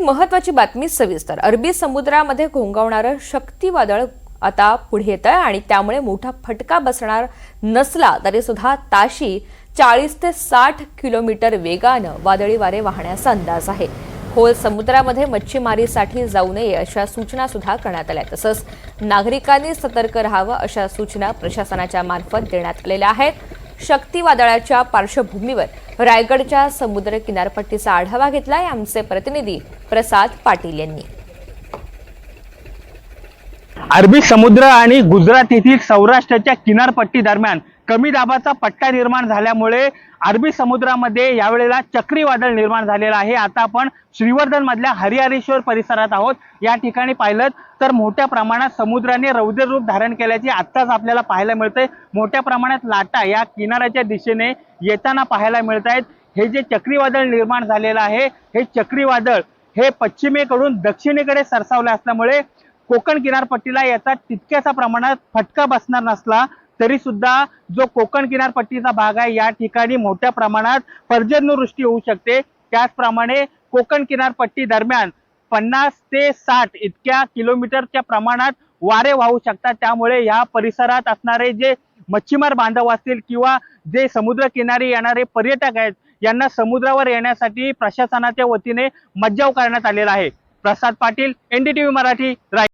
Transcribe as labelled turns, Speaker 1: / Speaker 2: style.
Speaker 1: महत्वाची बातमी सविस्तर. अरबी समुद्रामध्ये घोंगावणारं शक्तीवादळ आता पुढे येत आहे आणि त्यामुळे मोठा फटका बसणार नसला तरी सुद्धा ताशी चाळीस ते साठ किलोमीटर वेगानं वादळी वारे वाहण्याचा अंदाज आहे. खोल समुद्रामध्ये मच्छीमारीसाठी जाऊ नये अशा सूचना सुद्धा करण्यात आल्या. तसंच नागरिकांनी सतर्क राहावं अशा सूचना प्रशासनाच्या मार्फत देण्यात आलेल्या आहेत. शक्ती वादळाच्या पार्श्वभूमीवर रायगडच्या समुद्र किनारपट्टीचा आढावा घेतलाय आमचे प्रतिनिधी प्रसाद पाटील यांनी.
Speaker 2: अरबी समुद्र आणि गुजरात येथील सौराष्ट्राच्या किनारपट्टी दरम्यान कमी दाबाचा पट्टा निर्माण झाल्यामुळे अरबी समुद्रामध्ये यावेळेला चक्रीवादळ निर्माण झालेलं आहे. आता आपण श्रीवर्धन मधल्या हरिहरेश्वर परिसरात आहोत. या ठिकाणी पाहिलं तर मोठ्या प्रमाणात समुद्राने रौद्र रूप धारण केल्याची आत्ताच आपल्याला पाहायला मिळतंय. मोठ्या प्रमाणात लाटा या किनाऱ्याच्या दिशेने येताना पाहायला मिळत आहेत हे जे चक्रीवादळ निर्माण झालेलं आहे हे चक्रीवादळ हे पश्चिमेकडून दक्षिणेकडे सरसावले असल्यामुळे कोकण किनारपट्टीला याचा तितक्याचा प्रमाणात फटका बसणार नसला तरी सुद्धा जो कोकण किनारपट्टीचा भाग आहे या ठिकाणी मोठ्या प्रमाणात पर्जन्यवृष्टी होऊ शकते. त्याचप्रमाणे कोकण किनारपट्टी दरम्यान पन्नास ते साठ इतक्या किलोमीटरच्या प्रमाणात वारे वाहू शकतात. त्यामुळे या परिसरात असणारे जे मच्छीमार बांधव असतील किंवा जे समुद्र किनारी येणारे पर्यटक आहेत यांना समुद्रावर येण्यासाठी प्रशासनाच्या वतीने मज्जाव करण्यात आलेला आहे. प्रसाद पाटील एनडीटीव्ही मराठी राय